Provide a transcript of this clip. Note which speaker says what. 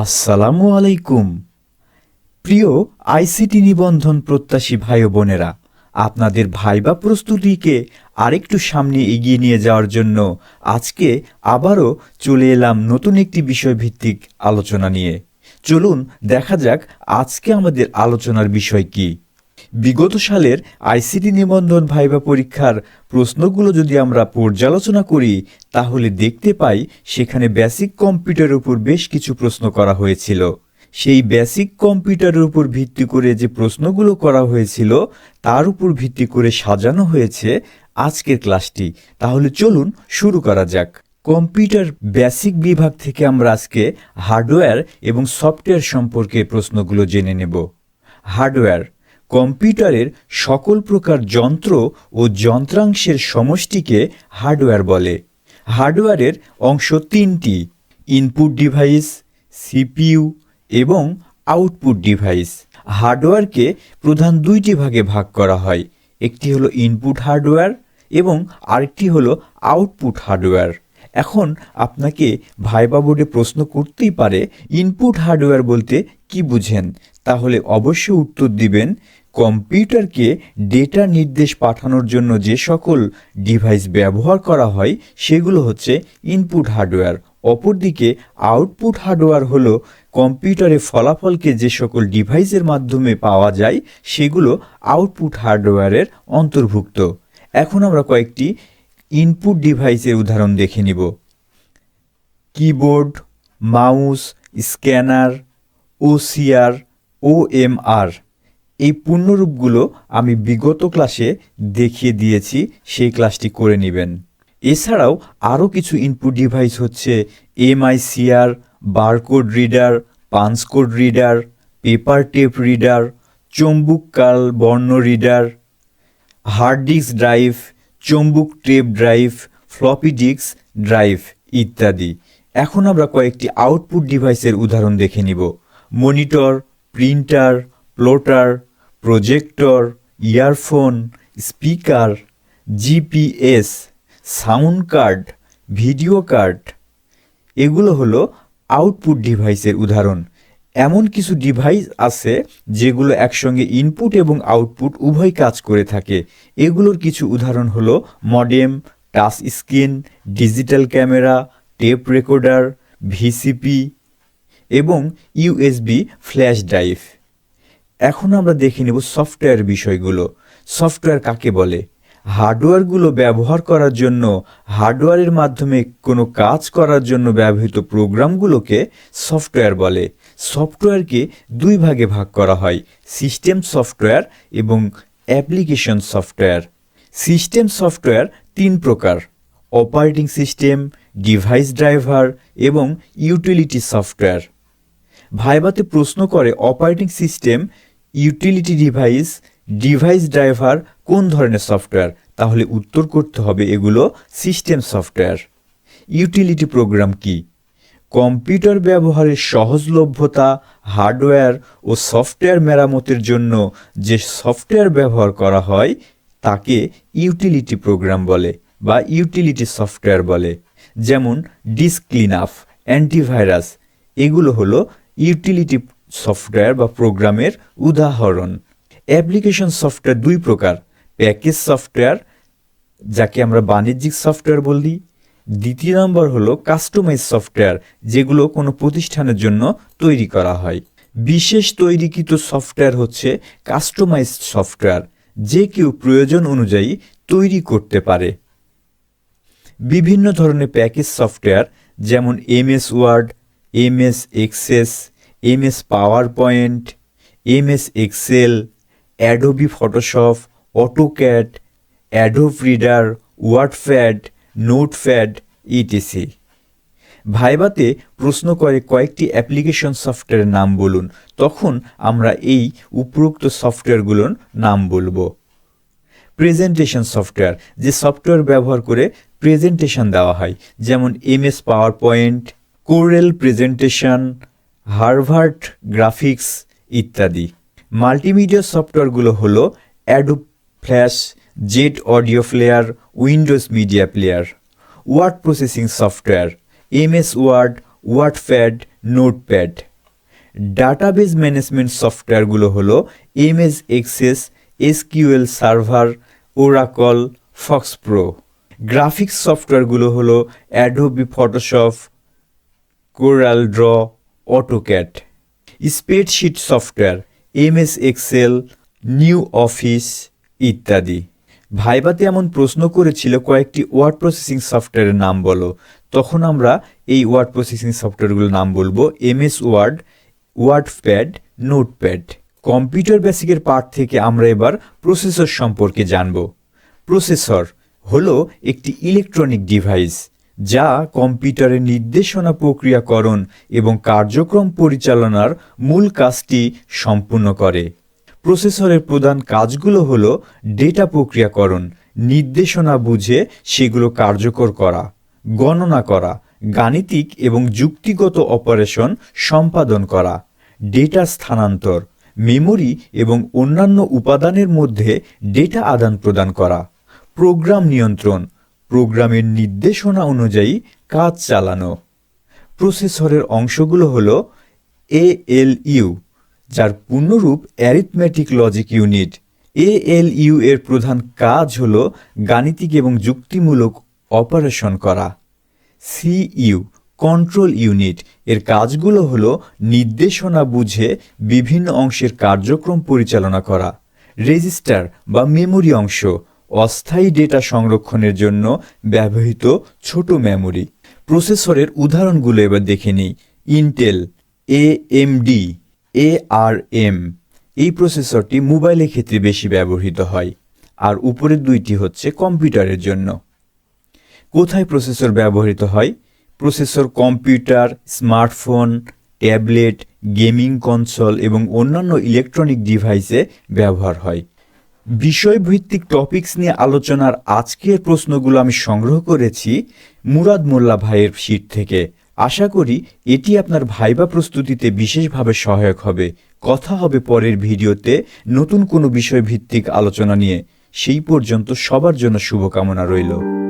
Speaker 1: আসসালামু আলাইকুম। প্রিয় আইসিটি নিবন্ধন প্রত্যাশী ভাই বোনেরা, আপনাদের ভাইবা প্রস্তুতিকে আরেকটু সামনে এগিয়ে নিয়ে যাওয়ার জন্য আজকে আবারও চলে এলাম নতুন একটি বিষয়ভিত্তিক আলোচনা নিয়ে। চলুন দেখা যাক আজকে আমাদের আলোচনার বিষয় কি। বিগত সালের আইসিটি নিবন্ধন ভাইবা পরীক্ষার প্রশ্নগুলো যদি আমরা পর্যালোচনা করি, তাহলে দেখতে পাই সেখানে বেসিক কম্পিউটারের উপর বেশ কিছু প্রশ্ন করা হয়েছিল। সেই বেসিক কম্পিউটারের উপর ভিত্তি করে যে প্রশ্নগুলো করা হয়েছিল, তার উপর ভিত্তি করে সাজানো হয়েছে আজকের ক্লাসটি। তাহলে চলুন শুরু করা যাক। কম্পিউটার বেসিক বিভাগ থেকে আমরা আজকে হার্ডওয়্যার এবং সফটওয়্যার সম্পর্কে প্রশ্নগুলো জেনে নেব। হার্ডওয়্যার কম্পিউটারের সকল প্রকার যন্ত্র ও যন্ত্রাংশের সমষ্টিকে হার্ডওয়্যার বলে। হার্ডওয়্যারের অংশ তিনটি, ইনপুট ডিভাইস, সিপিইউ এবং আউটপুট ডিভাইস। হার্ডওয়্যারকে প্রধান দুইটি ভাগে ভাগ করা হয়, একটি হলো ইনপুট হার্ডওয়্যার এবং আরেকটি হলো আউটপুট হার্ডওয়্যার। এখন আপনাকে ভাইবা বোর্ডে প্রশ্ন করতেই পারে, ইনপুট হার্ডওয়্যার বলতে কি বুঝেন? তাহলে অবশ্যই উত্তর দিবেন কম্পিউটারকে ডেটা নির্দেশ পাঠানোর জন্য যে সকল ডিভাইস ব্যবহার করা হয়, সেগুলো হচ্ছে ইনপুট হার্ডওয়্যার। অপরদিকে, আউটপুট হার্ডওয়্যার হলো কম্পিউটারে ফলাফলকে যে সকল ডিভাইসের মাধ্যমে পাওয়া যায়, সেগুলো আউটপুট হার্ডওয়্যারের অন্তর্ভুক্ত। এখন আমরা কয়েকটি ইনপুট ডিভাইসের উদাহরণ দেখে নিব। Keyboard, mouse, scanner, OCR, OMR. এই পূর্ণরূপগুলো আমি বিগত ক্লাসে দেখিয়ে দিয়েছি, সেই ক্লাসটি করে নেবেন। এছাড়াও আরও কিছু ইনপুট ডিভাইস হচ্ছে MICR barcode reader punch code reader paper tape reader চম্বুক কাল বর্ণ reader hard disk drive চম্বুক tape drive floppy disk drive ইত্যাদি। এখন আমরা কয়েকটি আউটপুট ডিভাইসের উদাহরণ দেখে নিব। Monitor printer plotter projector, earphone, speaker, GPS, sound card, video card. এগুলো হলো আউটপুট ডিভাইসের উদাহরণ। এমন কিছু ডিভাইস আছে যেগুলো একসঙ্গে ইনপুট এবং আউটপুট উভয় কাজ করে থাকে। এগুলোর কিছু উদাহরণ হলো modem, touch screen, digital camera, tape recorder, VCP এবং ইউএসবি ফ্ল্যাশ ড্রাইভ। এখন আমরা দেখে নেব সফটওয়্যার বিষয়গুলো। সফটওয়্যার কাকে বলে? হার্ডওয়্যারগুলো ব্যবহার করার জন্য হার্ডওয়্যারের মাধ্যমে কোনো কাজ করার জন্য ব্যবহৃত প্রোগ্রামগুলোকে সফটওয়্যার বলে। সফটওয়্যারকে দুই ভাগে ভাগ করা হয় সিস্টেম সফটওয়্যার এবং অ্যাপ্লিকেশন সফটওয়্যার সিস্টেম সফটওয়্যার তিন প্রকার অপারেটিং সিস্টেম ডিভাইস ড্রাইভার এবং ইউটিলিটি সফটওয়্যার ভাইবাতে প্রশ্ন করে operating system utility device device driver কোন ধরনের সফটওয়্যার তাহলে উত্তর করতে হবে এগুলো সিস্টেম সফটওয়্যার ইউটিলিটি প্রোগ্রাম কি? কম্পিউটার ব্যবহারের সহজলভ্যতা হার্ডওয়্যার ও সফটওয়্যার মেরামতের জন্য যে সফটওয়্যার ব্যবহার করা হয়, তাকে ইউটিলিটি প্রোগ্রাম বলে বা ইউটিলিটি সফটওয়্যার বলে। যেমন ডিস্ক ক্লিন আপ অ্যান্টিভাইরাস এগুলো হলো ইউটিলিটি সফটওয়্যার বা প্রোগ্রামের উদাহরণ। অ্যাপ্লিকেশন সফটওয়্যার দুই প্রকার প্যাকেজ সফটওয়্যার যাকে আমরা বাণিজ্যিক সফটওয়্যার বলি। দ্বিতীয় নম্বর হলো কাস্টমাইজ সফটওয়্যার যেগুলো কোনো প্রতিষ্ঠানের জন্য তৈরি করা হয়। বিশেষ তৈরিকৃত সফটওয়্যার হচ্ছে কাস্টমাইজ সফটওয়্যার যে কেউ প্রয়োজন অনুযায়ী তৈরি করতে পারে। বিভিন্ন ধরনের প্যাকেজ সফটওয়্যার যেমন MS Word MS Access MS PowerPoint MS Excel Adobe Photoshop AutoCAD Adobe Reader WordPad Notepad ETC ভাইবাতে প্রশ্ন করে কয়েকটি অ্যাপ্লিকেশন সফটওয়্যারের নাম বলুন। তখন আমরা এই উপরোক্ত সফটওয়্যারগুলোর নাম বলব। প্রেজেন্টেশন সফটওয়্যার যে সফটওয়্যার ব্যবহার করে প্রেজেন্টেশন দেওয়া হয়, যেমন MS PowerPoint Corel presentation Harvard graphics ইত্যাদি। মাল্টিমিডিয়া সফটওয়্যারগুলো হলো Adobe Flash Jet Audio player Windows Media Player word processing software MS Word WordPad Notepad database management সফটওয়্যারগুলো হলো MS Access SQL server Oracle FoxPro graphics সফটওয়্যারগুলো হলো Adobe Photoshop Corel draw AutoCAD spreadsheet software MS Excel new office ইত্যাদি। ভাইবাতে এমন প্রশ্ন করেছিল, কয়েকটি ওয়ার্ড প্রসেসিং সফটওয়্যারের নাম বলো। তখন আমরা এই ওয়ার্ড প্রসেসিং সফটওয়্যারগুলোর নাম বলব MS Word word WordPad Notepad computer বেসিকের part থেকে আমরা এবার প্রসেসর সম্পর্কে জানব। প্রসেসর হলো একটি ইলেকট্রনিক ডিভাইস যা কম্পিউটারের নির্দেশনা প্রক্রিয়াকরণ এবং কার্যক্রম পরিচালনার মূল কাজটি সম্পূর্ণ করে। প্রসেসরের প্রধান কাজগুলো হলো ডেটা প্রক্রিয়াকরণ, নির্দেশনা বুঝে সেগুলো কার্যকর করা, গণনা করা, গাণিতিক এবং যুক্তিগত অপারেশন সম্পাদন করা, ডেটা স্থানান্তর, মেমরি এবং অন্যান্য উপাদানের মধ্যে ডেটা আদান প্রদান করা, প্রোগ্রাম নিয়ন্ত্রণ প্রোগ্রামের নির্দেশনা অনুযায়ী কাজ চালানো। প্রসেসরের অংশগুলো হলো এএলইউ যার পূর্ণরূপ অ্যারিথমেটিক লজিক ইউনিট এএলইউ এর প্রধান কাজ হল গাণিতিক এবং যুক্তিমূলক অপারেশন করা। সিইউ কন্ট্রোল ইউনিট এর কাজগুলো হলো নির্দেশনা বুঝে বিভিন্ন অংশের কার্যক্রম পরিচালনা করা। রেজিস্টার বা মেমোরি অংশ অস্থায়ী ডেটা সংরক্ষণের জন্য ব্যবহৃত ছোট মেমোরি। প্রসেসরের উদাহরণগুলো এবার দেখে নিই। ইন্টেল এএমডি এআরএম এই প্রসেসরটি মোবাইলের ক্ষেত্রে বেশি ব্যবহৃত হয়, আর উপরের দুইটি হচ্ছে কম্পিউটারের জন্য। কোথায় প্রসেসর ব্যবহৃত হয়? Processor computer, smartphone, tablet, gaming console এবং অন্যান্য ইলেকট্রনিক ডিভাইসে ব্যবহার হয়। বিষয়ভিত্তিক টপিকস নিয়ে আলোচনার আজকের প্রশ্নগুলো আমি সংগ্রহ করেছি মুরাদ মোল্লা ভাইয়ের শীট থেকে। আশা করি এটি আপনার ভাইবা প্রস্তুতিতে বিশেষভাবে সহায়ক হবে। কথা হবে পরের ভিডিওতে নতুন কোনো বিষয়ভিত্তিক আলোচনা নিয়ে। সেই পর্যন্ত সবার জন্য শুভকামনা রইল।